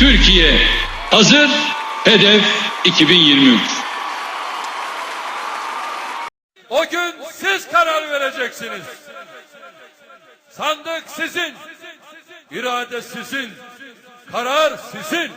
Türkiye hazır. Hedef 2023. O gün siz karar vereceksiniz. Sandık sizin. irade sizin. Karar sizin.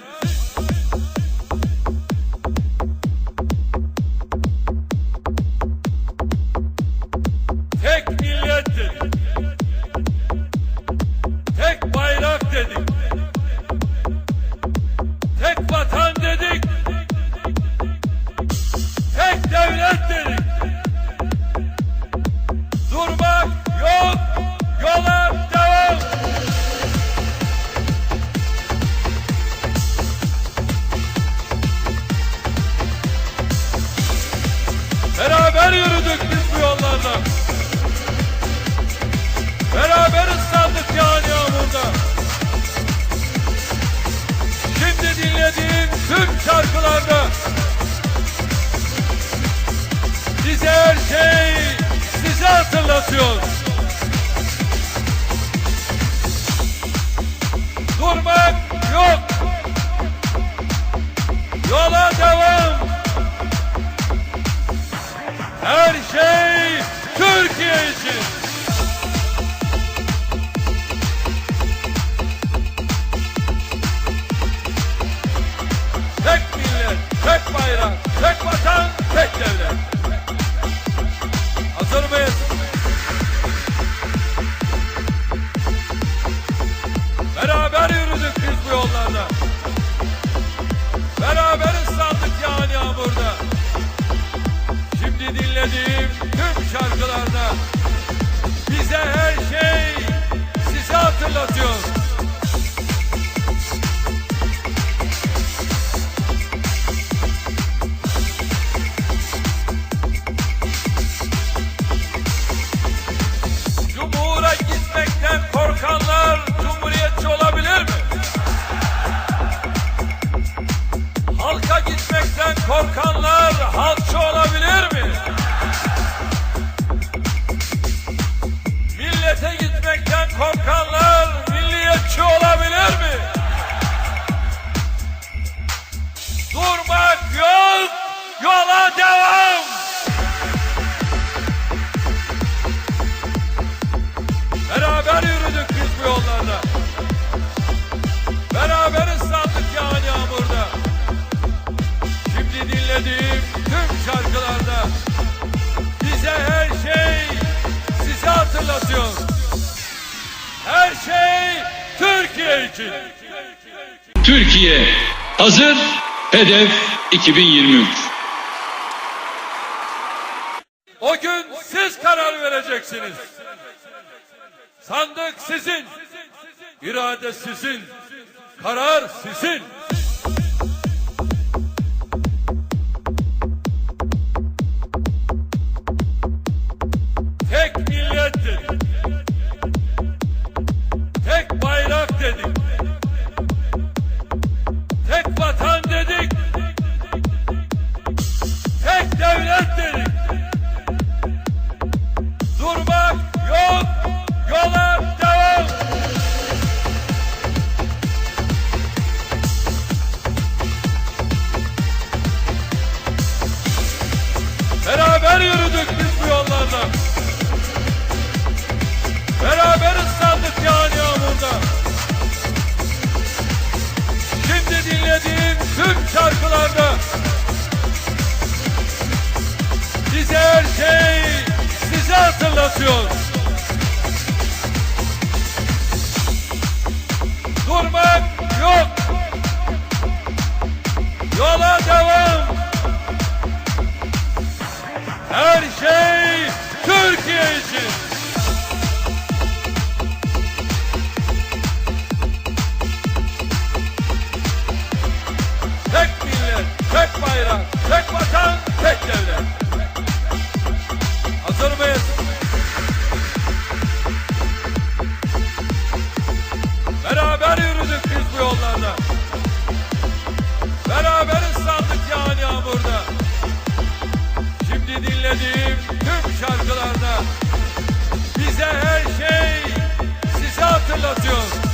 Yollarda. Beraber ıslandık yağan yağmurda. Şimdi dinlediğin tüm şarkılarda bize her şey size hatırlatıyor. Durmak yok. Yola devam. Her şey Türkiye için. Bize her şey size hatırlatıyor. Cumhur'a gitmekten korkanlar cumhuriyetçi olabilir mi? Halka gitmekten korkanlar halkçı olabilir korkanlar milliyetçi olabilir mi? Durmak yok, yola devam! Türkiye hazır. Hedef 2023. O gün siz karar vereceksiniz. Sandık sizin. irade sizin. Karar sizin. Hatırlatıyor. Durmak yok. Yola devam. Her şey Türkiye için. Tek millet, tek bayrak, tek vatan, Dinlediğim tüm şarkılarda bize her şey size hatırlatıyor.